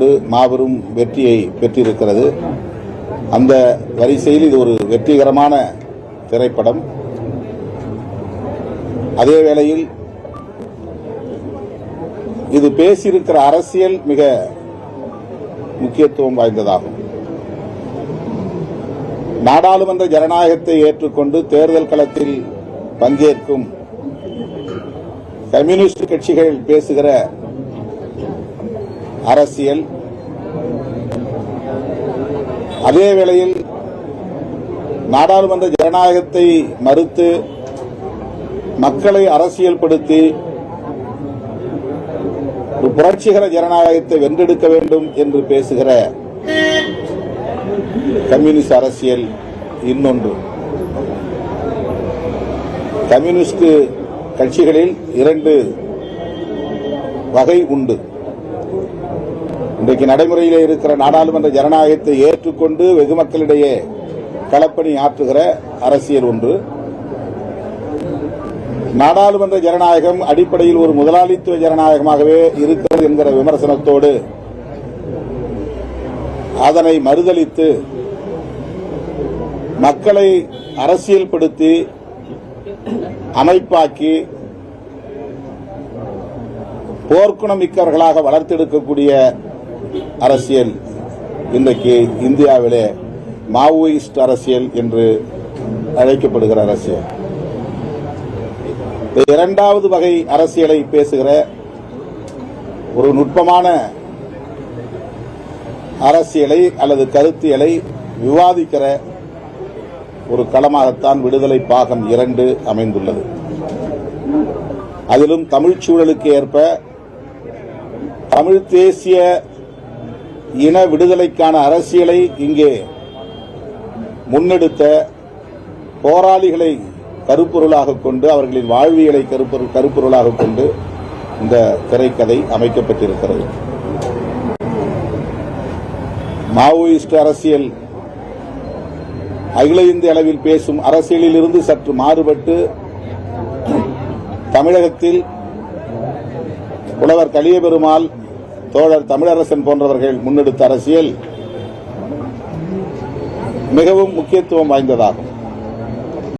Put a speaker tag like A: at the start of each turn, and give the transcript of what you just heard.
A: மாபெரும் வெற்றியை பெற்றிருக்கிறது. அந்த வரிசையில் இது ஒரு வெற்றிகரமான திரைப்படம். அதே வேளையில் இது பேசியிருக்கிற அரசியல் மிக முக்கியத்துவம் வாய்ந்ததாகும். நாடாளுமன்ற ஜனநாயகத்தை ஏற்றுக்கொண்டு தேர்தல் களத்தில் பங்கேற்கும் கம்யூனிஸ்ட் கட்சிகள் பேசுகிற அரசியல். அதே வேளையில் நாடாளுமன்ற ஜனநாயகத்தை மறுத்து மக்களை அரசியல்படுத்தி ஒரு புரட்சிகர ஜனநாயகத்தை வென்றெடுக்க வேண்டும் என்று பேசுகிற கம்யூனிஸ்ட் அரசியல் இன்னொன்று. கம்யூனிஸ்ட் கட்சிகளில் இரண்டு வகை உண்டு. இன்றைக்கு நடைமுறையில் இருக்கிற நாடாளுமன்ற ஜனநாயகத்தை ஏற்றுக்கொண்டு வெகு மக்களிடையே களப்பணி ஆற்றுகிற அரசியல் ஒன்று. நாடாளுமன்ற ஜனநாயகம் அடிப்படையில் ஒரு முதலாளித்துவ ஜனநாயகமாகவே இருக்கிறது என்கிற விமர்சனத்தோடு அதனை மறுதலித்து மக்களை அரசியல்படுத்தி அமைப்பாக்கி போர்க்குணமிக்கவர்களாக வளர்த்தெடுக்கக்கூடிய அரசியல் இன்றைக்கு இந்தியாவிலே மாவோயிஸ்ட் அரசியல் என்று அழைக்கப்படுகிற அரசியல். இந்த இரண்டாவது வகை அரசியலை பேசுகிற ஒரு நுட்பமான அரசியலை அல்லது கருத்தியலை விவாதிக்கிற ஒரு களமாகத்தான் விடுதலை பாகம் இரண்டு அமைந்துள்ளது. அதிலும் தமிழ்ச் சூழலுக்கு ஏற்ப தமிழ் தேசிய இன விடுதலைக்கான அரசியலை இங்கே முன்னெடுத்த போராளிகளை கருப்பொருளாக கொண்டு அவர்களின் வாழ்வியலை கருப்பொருள் கருப்பொருளாக கொண்டு இந்த திரைக்கதை அமைக்கப்பட்டிருக்கிறது. மாவோயிஸ்ட் அரசியல் அகில இந்திய அளவில் பேசும் அரசியலில் இருந்து சற்று மாறுபட்டு தமிழகத்தில் புலவர் கலியபெருமாள் தோழர் தமிழரசன் போன்றவர்கள் முன்னெடுத்த அரசியல் மிகவும் முக்கியத்துவம் வாய்ந்ததாகும்.